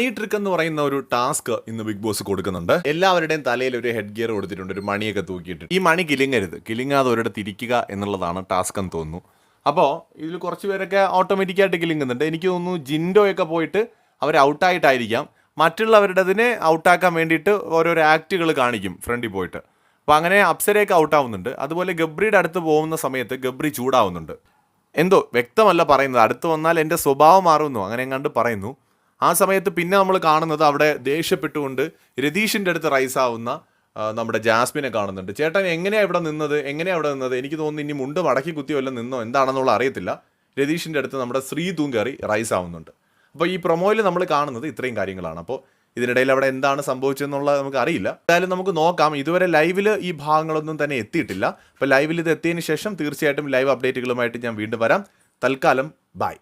മണി trick എന്ന് പറയുന്ന ഒരു ടാസ്ക് ഇന്ന് ബിഗ് ബോസ് കൊടുക്കുന്നുണ്ട്. എല്ലാവരുടെയും തലയിൽ ഒരു ഹെഡ് ഗിയർ കൊടുത്തിട്ടുണ്ട് ഒരു മണിയൊക്കെ തൂക്കിയിട്ട്. ഈ മണി കിലിങ്ങരുത്. കിലിങ്ങാതെ ഒരിടത്ത് ഇരിക്കുക എന്നുള്ളതാണ് ടാസ്ക് എന്ന് തോന്നുന്നു. അപ്പോൾ ഇതിൽ കുറച്ച് പേരൊക്കെ ഓട്ടോമാറ്റിക്കായിട്ട് കിലിങ്ങുന്നുണ്ട്. എനിക്ക് തോന്നുന്നു ജിൻഡോയൊക്കെ പോയിട്ട് അവർ ഔട്ടായിട്ടായിരിക്കാം. മറ്റുള്ളവരുടേതിനെ ഔട്ടാക്കാൻ വേണ്ടിയിട്ട് ഓരോരോ ആക്റ്റുകൾ കാണിക്കും ഫ്രണ്ടിൽ പോയിട്ട്. അപ്പോൾ അങ്ങനെ അപ്സരയൊക്കെ ഔട്ടാവുന്നുണ്ട്. അതുപോലെ ഗബ്രിയുടെ അടുത്ത് പോകുന്ന സമയത്ത് ഗബ്രി ചൂടാവുന്നുണ്ട്. എന്തോ വ്യക്തമല്ല പറയുന്നത്. അടുത്ത് വന്നാൽ എന്റെ സ്വഭാവം മാറുന്നു അങ്ങനെ കണ്ട് പറയുന്നു. ആ സമയത്ത് പിന്നെ നമ്മൾ കാണുന്നത് അവിടെ ദേഷ്യപ്പെട്ടുകൊണ്ട് രതീഷിന്റെ അടുത്ത് റൈസ് ആവുന്ന നമ്മുടെ ജാസ്മിനെ കാണുന്നുണ്ട്. ചേട്ടൻ എങ്ങനെയാണ് ഇവിടെ നിന്നത്? എങ്ങനെയാണ് അവിടെ നിന്നത്? എനിക്ക് തോന്നുന്നു ഇനി മുണ്ട് മടക്കി കുത്തി വല്ലതും നിന്നോ? എന്താണെന്നുള്ള അറിയത്തില്ല. രതീഷിന്റെ അടുത്ത് നമ്മുടെ ശ്രീ കയറി റൈസ് ആവുന്നുണ്ട്. അപ്പോൾ ഈ പ്രൊമോയിൽ നമ്മൾ കാണുന്നത് ഇത്രയും കാര്യങ്ങളാണ്. അപ്പോൾ ഇതിനിടയിൽ അവിടെ എന്താണ് സംഭവിച്ചതെന്നുള്ളത് നമുക്ക് അറിയില്ല. എന്തായാലും നമുക്ക് നോക്കാം. ഇതുവരെ ലൈവിൽ ഈ ഭാഗങ്ങളൊന്നും തന്നെ എത്തിയിട്ടില്ല. അപ്പോൾ ലൈവിൽ ഇത് എത്തിയതിന് ശേഷം തീർച്ചയായിട്ടും ലൈവ് അപ്ഡേറ്റുകളുമായിട്ട് ഞാൻ വീണ്ടും വരാം. തൽക്കാലം ബൈ